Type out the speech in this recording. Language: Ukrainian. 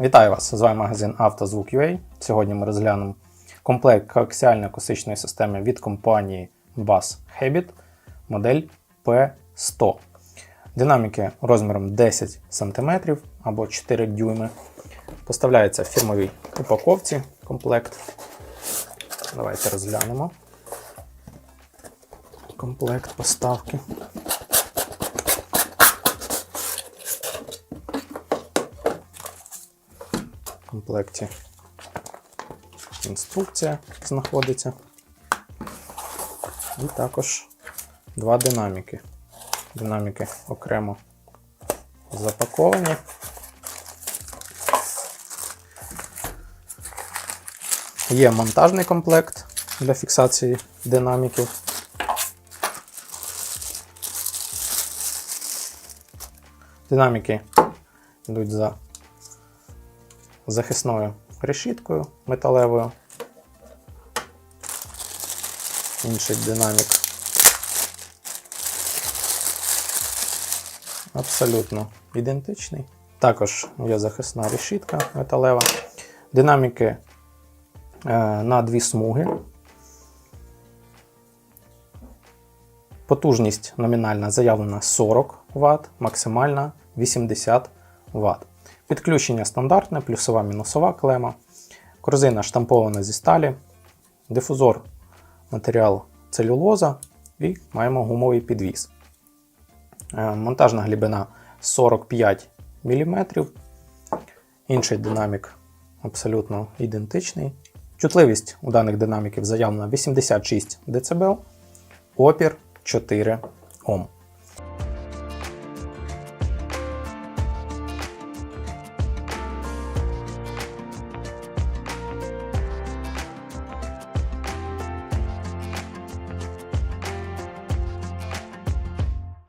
Вітаю вас! З вами магазин «Автозвук.UA». Сьогодні ми розглянемо комплект коаксіально-акустичної системи від компанії Bass Habit модель P100. Динаміки розміром 10 см або 4 дюйми. Поставляється в фірмовій упаковці комплект. Давайте розглянемо комплект поставки. В комплекті інструкція знаходиться. І також два динаміки. Динаміки окремо запаковані. Є монтажний комплект для фіксації динаміків. Динаміки йдуть за захисною решіткою металевою. Інший динамік. Абсолютно ідентичний. Також є захисна решітка металева. Динаміки е, на дві смуги. Потужність номінальна заявлена 40 Вт, максимальна 80 Вт. Підключення стандартне, плюсова мінусова клема. Корзина штампована зі сталі, дифузор матеріал целюлоза і маємо гумовий підвіс. Е, Монтажна глибина 45 мм. Інший динамік абсолютно ідентичний. Чутливість у даних динаміків заявлена 86 дБ, опір 4 Ом.